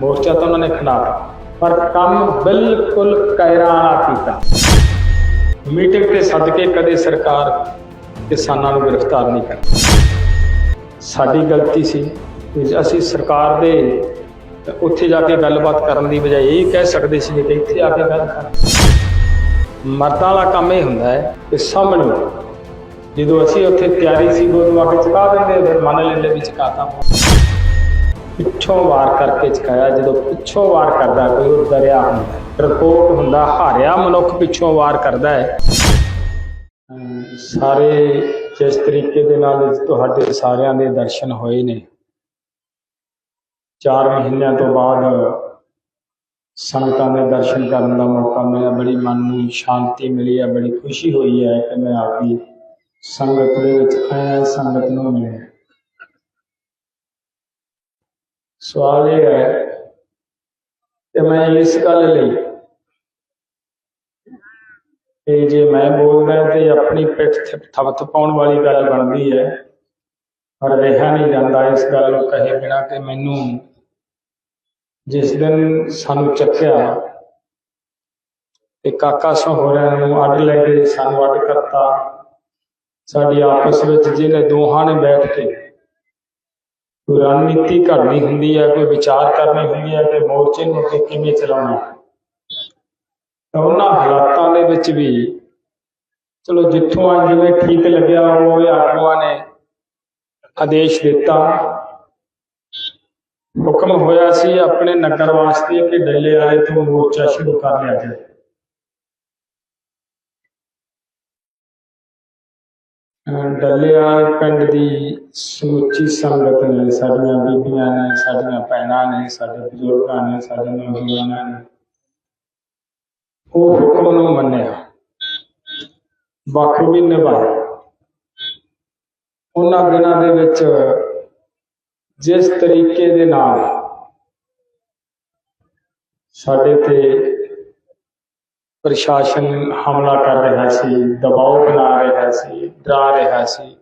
ਮੋਰਚਾ ਤਾਂ ਉਹਨਾਂ ਨੇ ਖਿਲਾਫ ਪਰ ਕੰਮ ਬਿਲਕੁਲ ਕਾਇਰਾਨਾ ਕੀਤਾ। ਮੀਟਿੰਗ ਤੇ ਸੱਦ ਕੇ ਕਦੇ ਸਰਕਾਰ ਕਿਸਾਨਾਂ ਨੂੰ ਗ੍ਰਿਫਤਾਰ ਨਹੀਂ ਕਰਦੀ। ਸਾਡੀ ਗਲਤੀ ਸੀ ਅਸੀਂ ਸਰਕਾਰ ਦੇ ਉੱਥੇ ਜਾ ਕੇ ਗੱਲਬਾਤ ਕਰਨ ਦੀ ਬਜਾਏ ਇਹ ਕਹਿ ਸਕਦੇ ਸੀ ਕਿ ਇੱਥੇ ਆ ਕੇ ਗੱਲ ਮਰਦਾਂ ਵਾਲਾ ਕੰਮ ਇਹ ਹੁੰਦਾ ਹੈ ਕਿ ਸਾਹਮਣੇ ਜਦੋਂ ਅਸੀਂ ਉੱਥੇ ਤਿਆਰੀ ਸੀ ਉਦੋਂ ਆ ਕੇ ਚੁਕਾ ਦਿੰਦੇ ਫਿਰ ਮੰਨ ਲੈਂਦੇ ਵੀ ਚੁਕਾਤਾ। ਪਿੱਛੋਂ ਵਾਰ ਕਰਕੇ ਚੁਕਾਇਆ, ਜਦੋਂ ਪਿੱਛੋਂ ਵਾਰ ਕਰਦਾ ਕੋਈ ਉਹ ਦਰਿਆ ਹੁੰਦਾ ਪ੍ਰਕੋਪ ਹੁੰਦਾ, ਹਾਰਿਆ ਮਨੁੱਖ ਪਿੱਛੋਂ ਵਾਰ ਕਰਦਾ ਹੈ। ਸਾਰੇ ਜਿਸ ਤਰੀਕੇ ਦੇ ਨਾਲ ਤੁਹਾਡੇ ਸਾਰਿਆਂ ਦੇ ਦਰਸ਼ਨ ਹੋਏ ਨੇ 4 ਮਹੀਨਿਆਂ ਤੋਂ ਬਾਅਦ ਸੰਗਤਾਂ ਦੇ ਦਰਸ਼ਨ ਕਰਨ ਦਾ ਮੌਕਾ ਮਿਲਿਆ, ਬੜੀ ਮਨ ਨੂੰ ਸ਼ਾਂਤੀ ਮਿਲੀ ਹੈ, ਬੜੀ ਖੁਸ਼ੀ ਹੋਈ ਹੈ ਕਿ ਮੈਂ ਆਪੀ ਸੰਗਤ ਦੇ ਵਿੱਚ ਆਇਆ, ਸੰਗਤ ਨੂੰ ਮਿਲਿਆ। ਸਵਾਲ ਇਹ ਹੈ ਕਿ ਮੈਂ ਇਸ ਗੱਲ ਲਈ ਤੇ ਜੇ ਮੈਂ ਬੋਲਦਾ ਤੇ ਆਪਣੀ ਪਿੱਠ ਥਪਥ ਪਾਉਣ ਵਾਲੀ ਗੱਲ ਬਣਦੀ ਹੈ, ਪਰ ਰਿਹਾ ਨਹੀਂ ਜਾਂਦਾ ਇਸ ਗੱਲ ਨੂੰ ਕਹੇ ਬਿਨਾ ਕਿ ਮੈਨੂੰ ਜਿਸ ਦਿਨ ਸਾਨੂੰ ਚੱਕਿਆ ਤੇ ਕਾਕਾ ਸਹੋਰਿਆਂ ਨੂੰ ਅੱਡ ਲੈ ਕੇ ਸਾਨੂੰ ਅੱਡ ਕਰਤਾ, ਸਾਡੀ ਆਪਸ ਵਿੱਚ ਜਿਹਨੇ ਦੋਹਾਂ ਨੇ ਬੈਠ ਕੇ ਕੋਈ ਰਣਨੀਤੀ ਘੜਨੀ ਹੁੰਦੀ ਹੈ ਕੋਈ ਵਿਚਾਰ ਕਰਨੀ ਹੁੰਦੀ ਹੈ ਕਿ ਮੋਰਚੇ ਨੂੰ ਅੱਗੇ ਕਿਵੇਂ ਚਲਾਉਣਾ? ਤਾਂ ਉਹਨਾਂ ਹਾਲਾਤਾਂ ਦੇ ਵਿੱਚ ਵੀ ਚਲੋ ਜਿੱਥੋਂ ਆ ਜਿਵੇਂ ਠੀਕ ਲੱਗਿਆ, ਉਹ ਆਗੂਆਂ ਨੇ ਆਦੇਸ਼ ਦਿੱਤਾ। ਹੁਕਮ ਹੋਇਆ ਸੀ ਆਪਣੇ ਨਗਰ ਵਾਸਤੇ ਕਿ ਡੱਲੇ ਵਾਲੇ ਤੋਂ ਮੋਰਚਾ ਸ਼ੁਰੂ ਕਰ ਲਿਆ ਜਾਏ। ਅਹ ਪਿੰਡ ਦੀ ਸਮੁੱਚੀ ਸੰਗਤ ਨੇ, ਸਾਡੀਆਂ ਬੀਬੀਆਂ ਨੇ, ਸਾਡੀਆਂ ਭੈਣਾਂ ਨੇ, ਸਾਡੇ ਬਜ਼ੁਰਗਾਂ ਨੇ, ਸਾਡੇ ਨੌਜਵਾਨਾਂ ਨੇ ਉਹ ਹੁਕਮ ਨੂੰ ਮੰਨਿਆ। ਬਾਖੂਬੀ ਨਿਭਾਇਆ। ਉਹਨਾਂ ਦਿਨਾਂ ਦੇ ਵਿੱਚ ਜਿਸ ਤਰੀਕੇ ਦੇ ਨਾਲ ਸਾਡੇ ਤੇ ਪ੍ਰਸ਼ਾਸਨ ਹਮਲਾ ਕਰ ਰਿਹਾ ਸੀ ਦਬਾਅ ਬਣਾ ਰਿਹਾ ਸੀ ਡਰਾ ਰਿਹਾ ਸੀ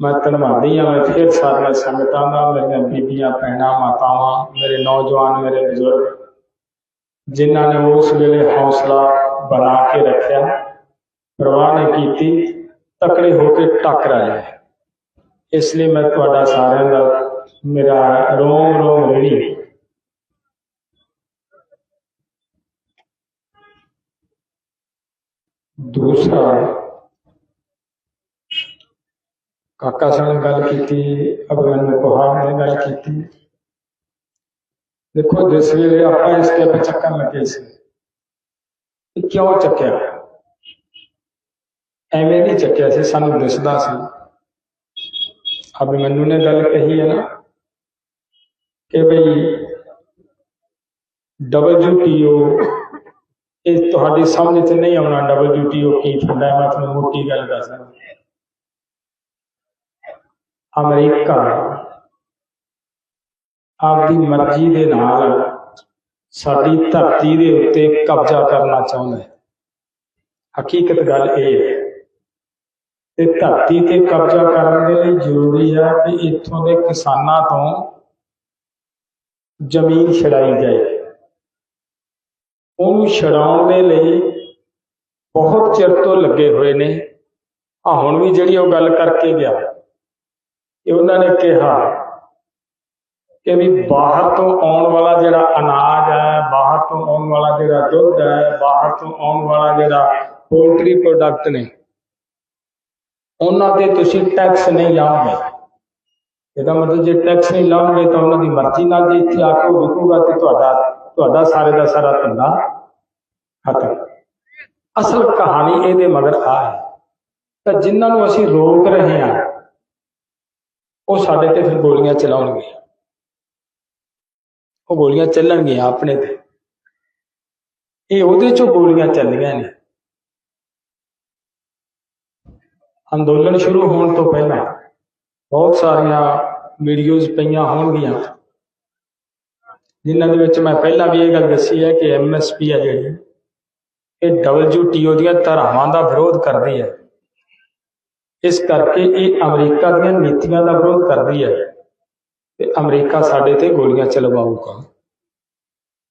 ਮੈਂ ਧੰਨਵਾਦੀ ਹਾਂ ਮੈਂ ਫਿਰ ਸਾਰੀਆਂ ਸੰਗਤਾਂ ਦਾ ਮੇਰੀਆਂ ਬੀਬੀਆਂ ਭੈਣਾਂ ਮਾਤਾਵਾਂ ਮੇਰੇ ਨੌਜਵਾਨ ਮੇਰੇ ਬਜ਼ੁਰਗ ਜਿਨ੍ਹਾਂ ਨੇ ਉਸ ਵੇਲੇ ਹੌਸਲਾ ਬਣਾ ਕੇ ਰੱਖਿਆ ਪਰਵਾਹ ਨਹੀਂ ਕੀਤੀ ਤਕੜੇ ਹੋ ਕੇ ਟੱਕਰਾਇਆ ਇਸ ਲਈ ਮੈਂ ਤੁਹਾਡਾ ਸਾਰਿਆਂ ਦਾ ਮੇਰਾ ਰੋਮ ਰੋਮ ਰੜੀ ਦੂਸਰਾ ਕਾਕਾ ਸਿੰਘ ਗੱਲ ਕੀਤੀ ਅਭਿਮਨੂ ਕੋਹਾਰ ਨੇ ਗੱਲ ਕੀਤੀ। ਦੇਖੋ, ਜਿਸ ਵੇਲੇ ਆਪਾਂ ਇਸ ਤੇ ਚੱਕਣ ਲੱਗੇ ਸੀ, ਇਹ ਕਿਉਂ ਚੱਕਿਆ? ਐਵੇਂ ਨਹੀਂ ਚੱਕਿਆ ਸੀ, ਸਾਨੂੰ ਦਿਸਦਾ ਸੀ। ਅਭਿਮਨੂ ਨੇ ਗੱਲ ਕਹੀ ਹੈ ਨਾ, ਕਿ ਭਈ WTO ਇਹ ਤੁਹਾਡੇ ਸਾਹਮਣੇ 'ਚ ਨਹੀਂ ਆਉਣਾ ਡਬਲ ਡਿਊਟੀ WTO ਕੀ ਹੁੰਦਾ ਮੈਂ ਤੁਹਾਨੂੰ ਮੋਟੀ ਗੱਲ ਦੱਸਦਾ ਅਮਰੀਕਾ ਆਪਦੀ ਮਰਜ਼ੀ ਦੇ ਨਾਲ ਸਾਡੀ ਧਰਤੀ ਦੇ ਉੱਤੇ ਕਬਜ਼ਾ ਕਰਨਾ ਚਾਹੁੰਦਾ ਹੈ। ਹਕੀਕਤ ਗੱਲ ਇਹ ਹੈ ਤੇ ਧਰਤੀ ਤੇ ਕਬਜ਼ਾ ਕਰਨ ਦੇ ਲਈ ਜ਼ਰੂਰੀ ਹੈ ਕਿ ਇੱਥੋਂ ਦੇ ਕਿਸਾਨਾਂ ਤੋਂ ਜ਼ਮੀਨ ਛਡਾਈ ਜਾਏ। ਉਹਨੂੰ ਛਡਾਉਣ ਦੇ ਲਈ ਬਹੁਤ ਚਿਰ ਤੋਂ ਲੱਗੇ ਹੋਏ ਨੇ। ਆ ਹੁਣ ਵੀ ਜਿਹੜੀ ਉਹ ਗੱਲ ਕਰਕੇ ਗਿਆ, ਇਹ ਉਹਨਾਂ ਨੇ ਕਿਹਾ ਕਿ ਵੀ ਬਾਹਰ ਤੋਂ ਆਉਣ ਵਾਲਾ ਜਿਹੜਾ ਅਨਾਜ ਹੈ, ਬਾਹਰ ਤੋਂ ਆਉਣ ਵਾਲਾ ਜਿਹੜਾ ਦੁੱਧ ਹੈ, ਬਾਹਰ ਤੋਂ ਆਉਣ ਵਾਲਾ ਜਿਹੜਾ ਪੋਲਟਰੀ ਪ੍ਰੋਡਕਟ ਨੇ, ਉਹਨਾਂ ਤੇ ਤੁਸੀਂ ਟੈਕਸ ਨਹੀਂ ਲਾਓਗੇ। ਇਹਦਾ ਮਤਲਬ ਜੇ ਟੈਕਸ ਨਹੀਂ ਲਾਓਗੇ ਤਾਂ ਉਹਨਾਂ ਦੀ ਮਰਜ਼ੀ ਨਾਲ ਜੇ ਇੱਥੇ ਆ ਕੇ ਵਿਕੂਗਾ ਤੇ ਤੁਹਾਡਾ ਤੁਹਾਡਾ ਸਾਰੇ ਦਾ ਸਾਰਾ ਧੰਦਾ ਖਤਮ ਅਸਲ ਕਹਾਣੀ ਇਹਦੇ ਮਗਰ ਆ ਹੈ। ਤਾਂ ਜਿਨ੍ਹਾਂ ਨੂੰ ਅਸੀਂ ਰੋਕ ਰਹੇ ਹਾਂ ਉਹ ਸਾਡੇ ਤੇ ਫਿਰ ਗੋਲੀਆਂ ਚਲਾਉਣਗੇ। ਉਹ ਗੋਲੀਆਂ ਚੱਲਣਗੀਆਂ ਆਪਣੇ ਤੇ। ਇਹ ਉਹਦੇ ਚੋਂ ਗੋਲੀਆਂ ਚੱਲੀਆਂ ਨੇ। ਅੰਦੋਲਨ ਸ਼ੁਰੂ ਹੋਣ ਤੋਂ ਪਹਿਲਾਂ ਬਹੁਤ ਸਾਰੀਆਂ ਵੀਡੀਓਜ਼ ਪਈਆਂ ਹੋਣਗੀਆਂ। ਜਿਨ੍ਹਾਂ ਦੇ ਵਿੱਚ ਮੈਂ ਪਹਿਲਾਂ ਵੀ ਇਹ ਗੱਲ ਦੱਸੀ ਹੈ ਕਿ ਐਮਐਸਪੀ ਹੈ ਜਿਹੜੀ ਇਹ WTO ਦੀਆਂ ਧਾਰਾਵਾਂ ਦਾ ਵਿਰੋਧ ਕਰਦੀ ਹੈ। ਇਸ ਕਰਕੇ ਇਹ ਅਮਰੀਕਾ ਦੀਆਂ ਨੀਤੀਆਂ ਦਾ ਵਿਰੋਧ ਕਰਦੀ ਹੈ ਤੇ ਅਮਰੀਕਾ ਸਾਡੇ ਤੇ ਗੋਲੀਆਂ ਚਲਵਾਊਗਾ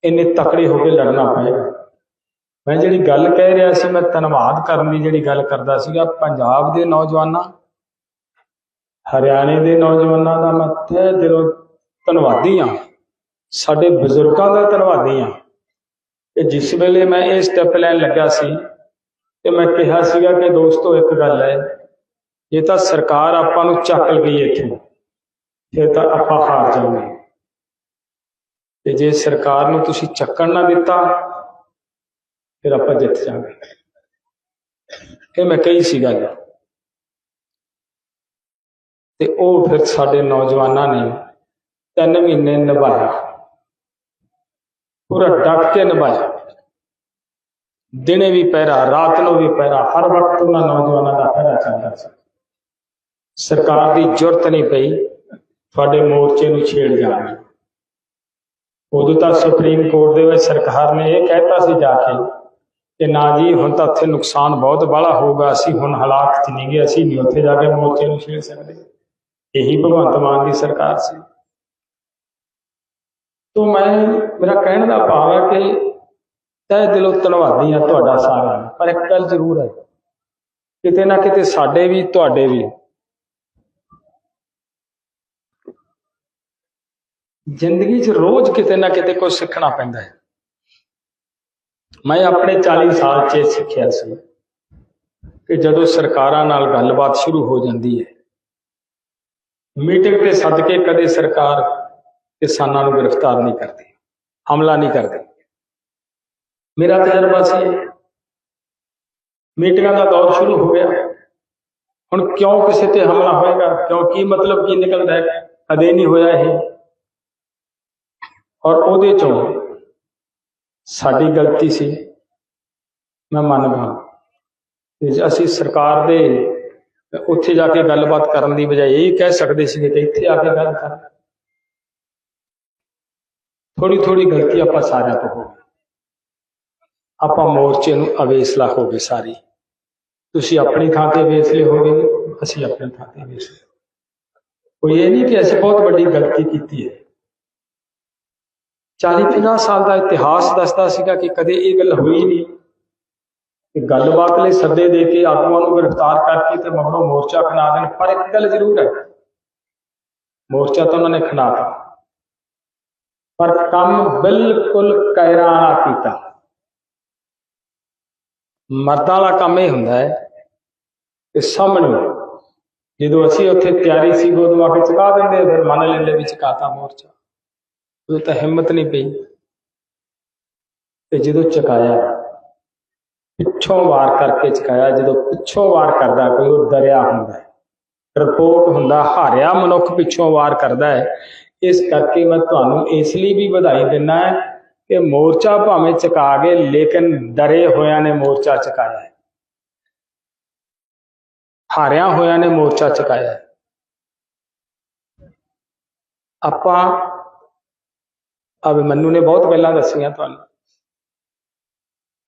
ਇੰਨੇ ਤਕੜੇ ਹੋ ਕੇ ਲੜਨਾ ਪਏਗਾ। ਮੈਂ ਜਿਹੜੀ ਗੱਲ ਕਹਿ ਰਿਹਾ ਸੀ, ਮੈਂ ਧੰਨਵਾਦ ਕਰਨ ਦੀ ਜਿਹੜੀ ਗੱਲ ਕਰਦਾ ਸੀਗਾ, ਪੰਜਾਬ ਦੇ ਨੌਜਵਾਨਾਂ, ਹਰਿਆਣੇ ਦੇ ਨੌਜਵਾਨਾਂ ਦਾ ਮੈਂ ਤਹਿ ਦਿਲੋਂ ਧੰਨਵਾਦੀ ਹਾਂ। ਸਾਡੇ ਬਜ਼ੁਰਗਾਂ ਦਾ ਧੰਨਵਾਦੀ ਹਾਂ। ਕਿ ਜਿਸ ਵੇਲੇ ਮੈਂ ਇਹ ਸਟੈਪ ਲੈਣ ਲੱਗਾ ਸੀ ਤੇ ਮੈਂ ਕਿਹਾ ਸੀਗਾ ਕਿ ਦੋਸਤੋ, ਇੱਕ ਗੱਲ ਹੈ, ਜੇ ਤਾਂ ਸਰਕਾਰ ਆਪਾਂ ਨੂੰ ਚੱਕ ਗਈ ਇੱਥੋਂ, ਫਿਰ ਤਾਂ ਆਪਾਂ ਹਾਰ ਜਾਵਾਂਗੇ। ਤੇ ਜੇ ਸਰਕਾਰ ਨੂੰ ਤੁਸੀਂ ਚੱਕਣ ਨਾ ਦਿੱਤਾ, ਫਿਰ ਆਪਾਂ ਜਿੱਤ ਜਾਵਾਂਗੇ। ਇਹ ਮੈਂ ਕਹੀ ਸੀ ਗੱਲ। ਤੇ ਉਹ ਫਿਰ ਸਾਡੇ ਨੌਜਵਾਨਾਂ ਨੇ ਤਿੰਨ ਮਹੀਨੇ ਨਿਭਾਇਆ ਪੂਰਾ ਡਟ ਕੇ ਨਿਭਾਇਆ ਦਿਨੇ ਵੀ ਪਹਿਰਾ ਰਾਤ ਨੂੰ ਵੀ ਪਹਿਰਾ ਹਰ ਵਕਤ ਉਹਨਾਂ ਨੌਜਵਾਨਾਂ ਦਾ ਪਹਿਰਾ ਚੱਲਦਾ ਸੀ। ਸਰਕਾਰ ਦੀ ਜ਼ਰੂਰਤ ਨਹੀਂ ਪਈ ਤੁਹਾਡੇ ਮੋਰਚੇ ਨੂੰ ਛੇੜ ਜਾਣ ਦੀ। ਉਦੋਂ ਤਾਂ ਸੁਪਰੀਮ ਕੋਰਟ ਦੇ ਵਿੱਚ ਸਰਕਾਰ ਨੇ ਇਹ ਕਹਿਤਾ ਸੀ ਜਾ ਕੇ ਕਿ ਨਾ ਜੀ ਹੁਣ ਤਾਂ ਉੱਥੇ ਨੁਕਸਾਨ ਬਹੁਤ ਬਾਹਲਾ ਹੋਊਗਾ ਅਸੀਂ ਹੁਣ ਹਾਲਾਤ 'ਚ ਨਹੀਂ ਗਏ ਅਸੀਂ ਨਹੀਂ ਉੱਥੇ ਜਾ ਕੇ ਮੋਰਚੇ ਨੂੰ ਛੇੜ ਸਕਦੇ। ਇਹੀ ਭਗਵੰਤ ਮਾਨ ਦੀ ਸਰਕਾਰ ਸੀ। ਤੋਂ ਮੈਂ, ਮੇਰਾ ਕਹਿਣ ਦਾ ਭਾਵ ਹੈ ਕਿ ਤਹਿ ਦਿਲੋਂ ਧੰਨਵਾਦੀ ਹਾਂ ਤੁਹਾਡਾ ਸਾਰਿਆਂ ਦਾ ਪਰ ਇੱਕ ਗੱਲ ਜ਼ਰੂਰ ਹੈ, ਕਿਤੇ ਨਾ ਕਿਤੇ ਸਾਡੇ ਵੀ, ਤੁਹਾਡੇ ਵੀ। ਜ਼ਿੰਦਗੀ 'ਚ ਰੋਜ਼ ਕਿਤੇ ਨਾ ਕਿਤੇ ਕੁਝ ਸਿੱਖਣਾ ਪੈਂਦਾ ਹੈ। ਮੈਂ ਆਪਣੇ 40 ਸਾਲ 'ਚ ਇਹ ਸਿੱਖਿਆ ਸੀ ਕਿ ਜਦੋਂ ਸਰਕਾਰਾਂ ਨਾਲ ਗੱਲਬਾਤ ਸ਼ੁਰੂ ਹੋ ਜਾਂਦੀ ਹੈ, ਮੀਟਿੰਗ ਤੇ ਸੱਦ ਕੇ ਕਦੇ ਸਰਕਾਰ ਕਿਸਾਨਾਂ ਨੂੰ ਗ੍ਰਿਫਤਾਰ ਨਹੀਂ ਕਰਦੇ, ਹਮਲਾ ਨਹੀਂ ਕਰਦੇ। ਮੇਰਾ ਤਜਰਬਾ ਸੀ, ਮੀਟਿੰਗਾਂ ਦਾ ਦੌਰ ਸ਼ੁਰੂ ਹੋ ਗਿਆ। ਹੁਣ ਕਿਉਂ ਕਿਸੇ ਤੇ ਹਮਲਾ ਹੋਏਗਾ? ਕਿਉਂ ਕੀ ਮਤਲਬ ਕੀ ਨਿਕਲਦਾ ਹੈ? ਕਦੇ ਨਹੀਂ ਹੋਇਆ ਇਹ। ਔਰ ਉਹਦੇ ਚੋਂ ਸਾਡੀ ਗਲਤੀ ਸੀ। ਮੈਂ ਮੰਨਦਾ ਤੇ ਅਸੀਂ ਸਰਕਾਰ ਦੇ ਉੱਥੇ ਜਾ ਕੇ ਗੱਲਬਾਤ ਕਰਨ ਦੀ ਬਜਾਏ ਇਹ ਕਹਿ ਸਕਦੇ ਸੀ ਕਿ ਇੱਥੇ ਆ ਕੇ ਗੱਲ ਕਰ। ਥੋੜੀ ਥੋੜੀ ਗਲਤੀ ਆਪਾਂ ਸਾਰਿਆਂ ਤੋਂ ਹੋ ਗਈ। ਆਪਾਂ ਮੋਰਚੇ ਨੂੰ ਅਵੇਸਲਾ ਹੋ ਗਏ ਸਾਰੀ। ਤੁਸੀਂ ਆਪਣੀ ਥਾਂ ਤੇ ਵੇਸਲੇ ਹੋ ਗਏ ਅਸੀਂ ਆਪਣੀ ਥਾਂ ਤੇ ਵੇਸਲੇ ਕੋਈ ਇਹ ਨਹੀਂ ਕਿ ਅਸੀਂ ਬਹੁਤ ਵੱਡੀ ਗਲਤੀ ਕੀਤੀ ਹੈ। 40 50 ਸਾਲ ਦਾ ਇਤਿਹਾਸ ਦੱਸਦਾ ਸੀਗਾ ਕਿ ਕਦੇ ਇਹ ਗੱਲ ਹੋਈ ਨਹੀਂ ਕਿ ਗੱਲਬਾਤ ਲਈ ਸੱਦੇ ਦੇ ਕੇ ਆਗੂਆਂ ਨੂੰ ਗ੍ਰਿਫਤਾਰ ਕਰਕੇ ਤੇ ਮਗਰੋਂ ਮੋਰਚਾ ਖਣਾ ਦੇਣ। ਪਰ ਇੱਕ ਗੱਲ ਜ਼ਰੂਰ ਹੈ, ਮੋਰਚਾ ਤਾਂ ਉਹਨਾਂ ਨੇ ਖਣਾਤਾ ਪਰ ਕੰਮ ਬਿਲਕੁਲ ਕਾਇਰਾਨਾ ਕੀਤਾ। ਮਰਦਾਂ ਵਾਲਾ ਕੰਮ ਇਹ ਹੁੰਦਾ ਹੈ ਕਿ ਸਾਹਮਣੇ ਜਦੋਂ ਅਸੀਂ ਉੱਥੇ ਤਿਆਰੀ ਸੀ, ਉਦੋਂ ਆ ਕੇ ਚੁਕਾ ਦਿੰਦੇ ਫਿਰ ਮੰਨ ਲੈਂਦੇ ਵੀ ਚੁਕਾਤਾ ਮੋਰਚਾ। ਉਹ ਤਾਂ ਹਿੰਮਤ ਨਹੀਂ ਪਈ। ਤੇ ਜਦੋਂ ਚਕਾਇਆ, ਪਿੱਛੋਂ ਵਾਰ ਕਰਕੇ ਚੁਕਾਇਆ, ਜਦੋਂ ਪਿੱਛੋਂ ਵਾਰ ਕਰਦਾ ਕੋਈ, ਉਹ ਡਰਿਆ ਹੁੰਦਾ ਹੈ। ਰਿਪੋਰਟ ਹੁੰਦਾ, ਹਾਰਿਆ ਮਨੁੱਖ ਪਿੱਛੋਂ ਵਾਰ ਕਰਦਾ ਹੈ ਇਸ ਕਰਕੇ ਮੈਂ ਤੁਹਾਨੂੰ ਇਸ ਲਈ ਵੀ ਵਧਾਈ ਦਿੰਦਾ ਹੈ ਕਿ ਮੋਰਚਾ ਭਾਵੇਂ ਚੁਕਾ ਗਏ ਲੇਕਿਨ ਡਰੇ ਹੋਇਆਂ ਨੇ ਮੋਰਚਾ ਚਕਾਇਆ ਹੈ। ਹਾਰਿਆ ਹੋਇਆਂ ਨੇ ਮੋਰਚਾ ਚਕਾਇਆ ਹੈ। ਆਪਾਂ ਅਭਿਮਨੂ ਨੇ ਬਹੁਤ ਗੱਲਾਂ ਦੱਸੀਆਂ ਤੁਹਾਨੂੰ।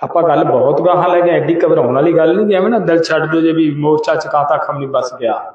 ਆਪਾਂ ਗੱਲ ਬਹੁਤ ਗਾਹਾਂ ਲੈ ਗਏ ਐਡੀ ਘਬਰਾਉਣ ਵਾਲੀ ਗੱਲ ਨਹੀਂ, ਐਵੇਂ ਨਾ ਦਿਲ ਛੱਡ ਦਿਓ ਜੇ ਵੀ ਮੋਰਚਾ ਚਕਾਤਾ ਖਮਨੀ ਬਸ ਗਿਆ।